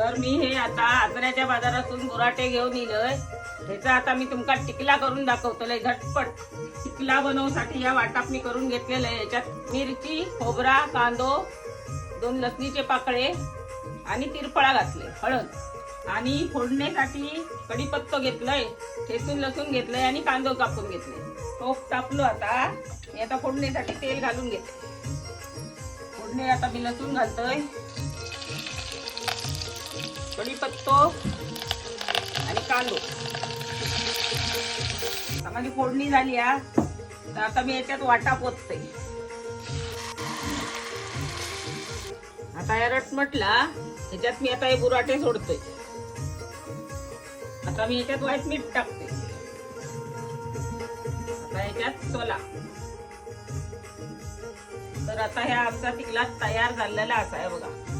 तर मी हे आता आजऱ्याच्या बाजारातून बुराटे घेऊन इलय ह्याचा आता मी तुमका टिकला करून दाखवतोय झटपट. टिकला बनवसाठी या वाटप मी करून घेतलेलं आहे याच्यात मिरची खोबरा कांदो दोन लसणीचे पाकळे आणि तिरफळा घातले हळद. आणि फोडणीसाठी कढीपत्तो घेतलंय ठेचून लसूण घेतलंय आणि कांदो कापून घेतले टोप टाकलो आता. मी आता फोडण्यासाठी तेल घालून घेते. फोडणे आता मी लसूण घालतोय. कढीपत्तो आणि कांदो. आता माझी फोडणी झाली हा. तर आता मी याच्यात वाटा पोचते आता या रट म्हटला याच्यात मी आता हे बुराटे सोडतोय. आता मी याच्यात व्हाईट मीठ टाकते. आता याच्यात सोला. तर आता ह्या आमचा तिकला तयार झालेला असा आहे बघा.